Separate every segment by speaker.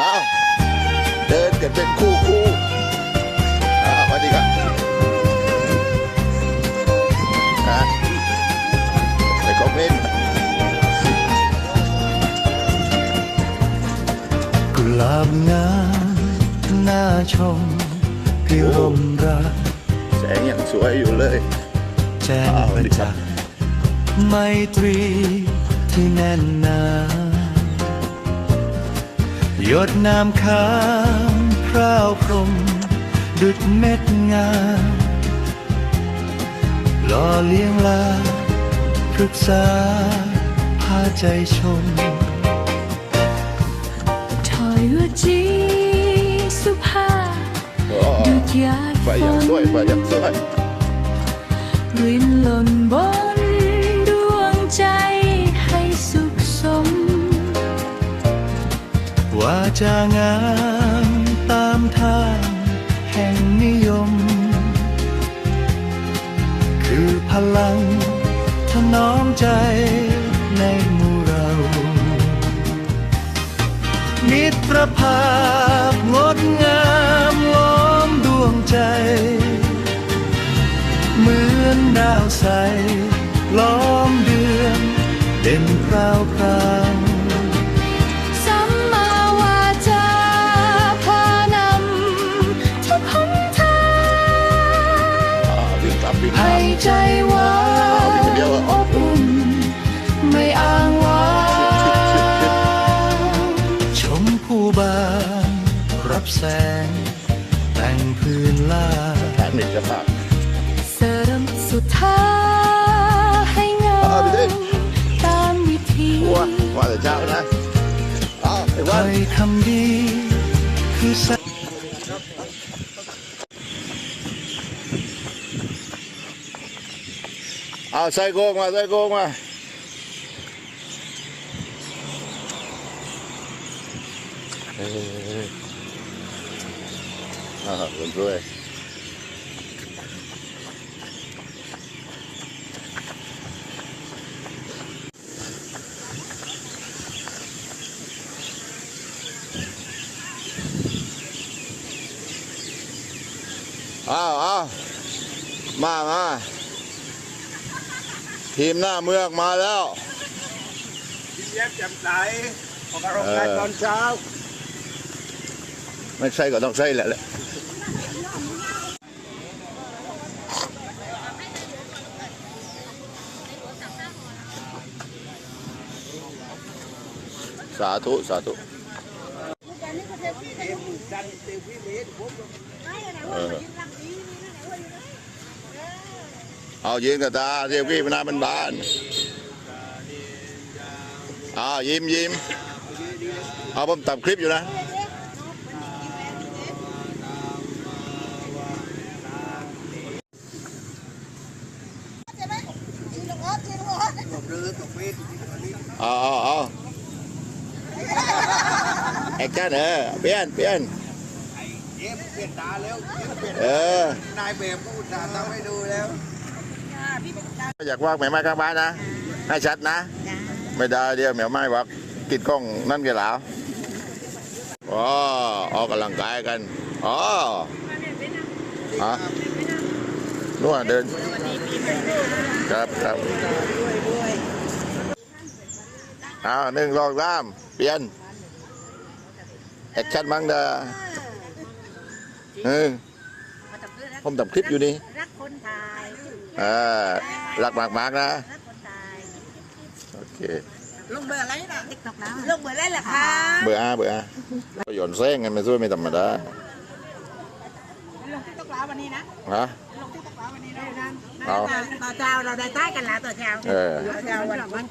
Speaker 1: อ้าวเดินกันเป็นคู่คู่อ้าวสวัสดีครับนะไปคอมเมนต์
Speaker 2: กุหลาบงามน่าชมพิรมรัก
Speaker 1: แสงยังสวยอยู่เลย
Speaker 2: แจ้ง
Speaker 1: อ้าว
Speaker 2: ประ
Speaker 1: ดีครั
Speaker 2: จั
Speaker 1: บ
Speaker 2: กษ์ไมตรีที่แน่นหนา หยดน้ำค้างพราวพรม ดุดเม็ดงามหล่อเลี้ยงลาปรึกษาพาใจชม
Speaker 3: ถอยว่าจีสุภาพ
Speaker 1: โอ้
Speaker 3: ดุดยา
Speaker 1: ไฟ
Speaker 3: ฝ
Speaker 1: ยัง
Speaker 3: น
Speaker 1: สวยไฟยังสวย
Speaker 3: รินหล่นบน ว่า
Speaker 2: จะงามตามทางแห่งนิยม คือพลังถนอมใจในหมู่เรา มิตรภาพงดงาม ให้
Speaker 1: บ
Speaker 3: ใจว้าวอบอุ่นไม่อ้างว้าง
Speaker 2: ชมผู้บานรับแสง แต่งพื้นลา
Speaker 1: แผนหนึ่งจะฝาก
Speaker 3: เสริมสุดท้ายให้งา
Speaker 1: อ่าพี่
Speaker 3: ม
Speaker 1: เต้
Speaker 3: ตามวิธี
Speaker 1: ว่าว่าแต่เช้านะอ้าวไอ้
Speaker 2: ใค
Speaker 1: วั
Speaker 2: ร
Speaker 1: น
Speaker 2: ทำดีคือ แสง
Speaker 1: เอาใส่โกงมาใทีมหน้าเมืองมาแล้ว
Speaker 4: แย้มแจ่มใสออกกำลังกายตอนเช้า
Speaker 1: ไม่ใช่ก็ต้องใช่แหละแหละสาธุ สาธุเออ เอายืนกับตาเทียบกี้พนามันบานเอายิ้มยิ้มเอาผมตับคลิปอยู่นะเอาเอาเอาแอคชั่นเออเปลี่ยนเปลี่ยน
Speaker 4: เย็บเปลี่ยนตาแล้วเย็บเปลี่ยน
Speaker 1: เออนา
Speaker 4: ยแบบก็อุตส่าห์ทำให้ดูแล้ว
Speaker 1: อยากวางแมวไม้ข้างบ้านนะ ให้ชัดนะ ไม่ได้เดียวแมวไม้วักกิดกล้องนั่นกันแล้วอ๋อออกกำลังกายกันอ๋อฮะนู่นเดินครับครับเอาหนึ่งสองสามเปลี่ยนแอคชั่นมั้งเด้อเออผมทำคลิปอยู่นี่
Speaker 5: รักคนไทย
Speaker 1: อ่ารักมากมากๆนะ
Speaker 5: รักคนไทย
Speaker 1: โอเค
Speaker 5: ลงเบอร์อะไรล่ะติ๊กต็อกแล้วลงเบอร์อะไรล่ะคะ
Speaker 1: เบอร์อาเบอร์อาหย่อนแซงกันไม่ช่วยไม่ธรรมดา
Speaker 5: ลงติ๊กต็อกแล้ววันนี้นะ
Speaker 1: ฮะ
Speaker 5: ลงติ๊กต็อกแล้ววันนี้นะ
Speaker 1: เอา
Speaker 5: ต่อเช้าเราได้ใต้กันแล้วต่อเช้า
Speaker 1: เออ
Speaker 5: ต่อเช้าวันวัน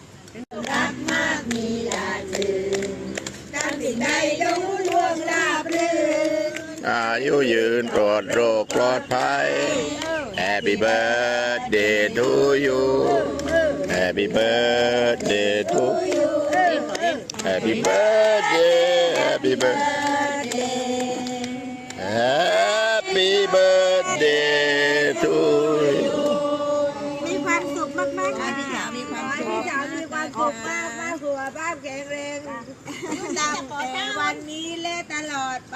Speaker 1: อายุยืนปลอดโรคปลอดภัย Happy birthday to you Happy birthday to you Happy birthday Happy birthday Happy birthday to you
Speaker 5: มีความสุขมากๆค่ะพี่สาวมีความสุขพี่สาวมีความสุขมากมากสุขภาพแข็งแรงตามแต่วันวันนี้และตลอดไป